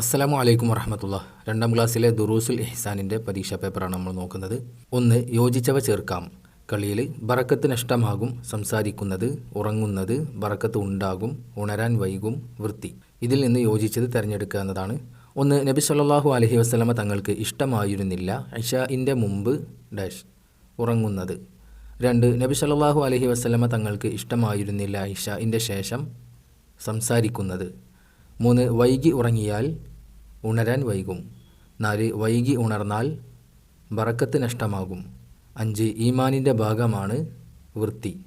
അസ്സലാമു അലൈക്കും വറഹമത്തുള്ള രണ്ടാം ക്ലാസ്സിലെ ദുറൂസുൽ ഇഹ്സാനിന്റെ പരീക്ഷാ പേപ്പറാണ് നമ്മൾ നോക്കുന്നത്. ഒന്ന് യോജിച്ചവ ചേർക്കാം. കളിയിൽ ബറക്കത്ത് നഷ്ടമാകും സംസാരിക്കുന്നത് ഉറങ്ങുന്നത് ബറക്കത്ത് ഉണ്ടാകും ഉണരാൻ വൈകും വൃത്തി. ഇതിൽ നിന്ന് യോജിച്ചത് തിരഞ്ഞെടുക്കുക എന്നതാണ്. ഒന്ന് നബി സല്ലാഹു അലഹി വസ്ലമ തങ്ങൾക്ക് ഇഷ്ടമായിരുന്നില്ല ഇഷാഇന്റെ മുമ്പ് ഡാഷ് ഉറങ്ങുന്നത്. രണ്ട് നബി സല്ലാഹു അലഹി വസ്ലമ തങ്ങൾക്ക് ഇഷ്ടമായിരുന്നില്ല ഇഷാഇന്റെ ശേഷം സംസാരിക്കുന്നത്. മൂന്ന് വൈകി ഉറങ്ങിയാൽ ഉണരാൻ വൈകും. നാല് വൈകി ഉണർന്നാൽ ബറക്കത്ത് നഷ്ടമാകും. അഞ്ച് ഈമാനിന്റെ ഭാഗമാണ് വൃത്തി.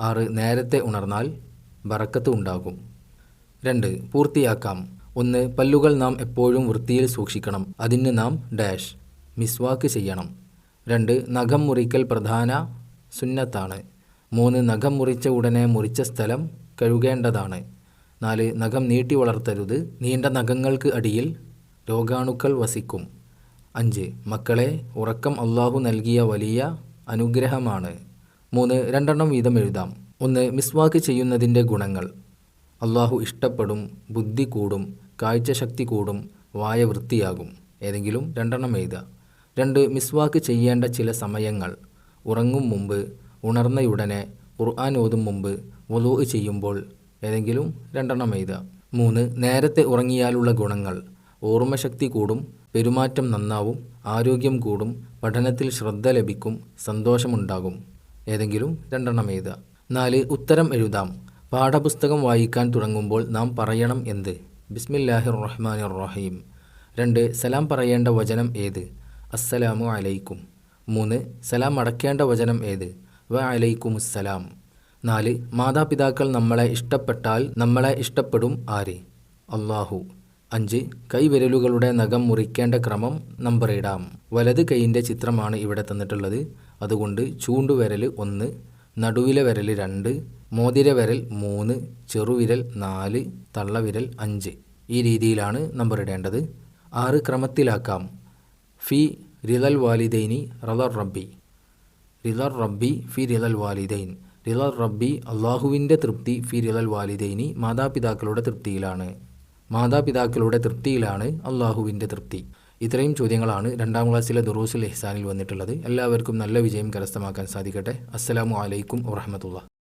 ആറ് നേരത്തെ ഉണർന്നാൽ ബറക്കത്ത് ഉണ്ടാകും. രണ്ട് പൂർത്തിയാക്കാം. ഒന്ന് പല്ലുകൾ നാം എപ്പോഴും വൃത്തിയിൽ സൂക്ഷിക്കണം. അതിന് നാം ഡാഷ് മിസ്വാക്ക് ചെയ്യണം. രണ്ട് നഖം മുറിക്കൽ പ്രധാന സുന്നത്താണ്. മൂന്ന് നഖം മുറിച്ച ഉടനെ മുറിച്ച സ്ഥലം കഴുകേണ്ടതാണ്. നാല് നഖം നീട്ടി വളർത്തരുത്. നീണ്ട നഖങ്ങൾക്ക് അടിയിൽ രോഗാണുക്കൾ വസിക്കും. അഞ്ച് മക്കളെ ഉറക്കം അള്ളാഹു നൽകിയ വലിയ അനുഗ്രഹമാണ്. മൂന്ന് രണ്ടെണ്ണം വീതം എഴുതാം. ഒന്ന് മിസ്വാക്ക് ചെയ്യുന്നതിന്റെ ഗുണങ്ങൾ. അള്ളാഹു ഇഷ്ടപ്പെടും ബുദ്ധി കൂടും കാഴ്ചശക്തി കൂടും വായ വൃത്തിയാകും. ഏതെങ്കിലും രണ്ടെണ്ണം എഴുതുക. രണ്ട് മിസ്വാക്ക് ചെയ്യേണ്ട ചില സമയങ്ങൾ. ഉറങ്ങും മുമ്പ് ഉണർന്നയുടനെ ഖുർആൻ ഓതും മുമ്പ് വലൂ ചെയ്യുമ്പോൾ ഏതെങ്കിലും രണ്ടെണ്ണം എഴുതുക. മൂന്ന് നേരത്തെ ഉറങ്ങിയാലുള്ള ഗുണങ്ങൾ. ഓർമ്മശക്തി കൂടും പെരുമാറ്റം നന്നാവും ആരോഗ്യം കൂടും പഠനത്തിൽ ശ്രദ്ധ ലഭിക്കും സന്തോഷമുണ്ടാകും. ഏതെങ്കിലും രണ്ടെണ്ണം എഴുതുക. നാല് ഉത്തരം എഴുതാം. പാഠപുസ്തകം വായിക്കാൻ തുടങ്ങുമ്പോൾ നാം പറയണം എന്ത്? ബിസ്മില്ലാഹിർ റഹ്മാൻ റഹീം രണ്ട് സലാം പറയേണ്ട വചനം ഏത്? അസ്സലാമു അലൈക്കും. മൂന്ന് സലാം അടക്കേണ്ട വചനം ഏത്? വ അലൈക്കും അസ്സലാം നാല് മാതാപിതാക്കൾ നമ്മളെ ഇഷ്ടപ്പെട്ടാൽ നമ്മളെ ഇഷ്ടപ്പെടും ആര്? അള്ളാഹു. അഞ്ച് കൈവിരലുകളുടെ നഖം മുറിക്കേണ്ട ക്രമം നമ്പർ ഇടാം. വലത് കൈയിന്റെ ചിത്രമാണ് ഇവിടെ തന്നിട്ടുള്ളത്. അതുകൊണ്ട് ചൂണ്ടുവിരൽ ഒന്ന് നടുവിലെ വിരൽ രണ്ട് മോതിര വിരൽ മൂന്ന് ചെറുവിരൽ നാല് തള്ളവിരൽ അഞ്ച്. ഈ രീതിയിലാണ് നമ്പർ ഇടേണ്ടത്. ആറ് ക്രമത്തിലാക്കാം. ഫി റിലൽ വാലിദൈനി റലർ റബ്ബി. റിലർ റബ്ബി ഫി റിലൽ വാലിദൈൻ. റിലൽ റബ്ബി അള്ളാഹുവിന്റെ തൃപ്തി ഫി റിലൽ വാലിദൈനി മാതാപിതാക്കളുടെ തൃപ്തിയിലാണ്. മാതാപിതാക്കളുടെ തൃപ്തിയിലാണ് അള്ളാഹുവിന്റെ തൃപ്തി. ഇത്രയും ചോദ്യങ്ങളാണ് രണ്ടാം ക്ലാസ്സിലെ ദുറൂസുൽ ഇഹ്സാനിൽ വന്നിട്ടുള്ളത്. എല്ലാവർക്കും നല്ല വിജയം കരസ്ഥമാക്കാൻ സാധിക്കട്ടെ. അസ്സലാമു അലൈക്കും വറഹമത്തുള്ള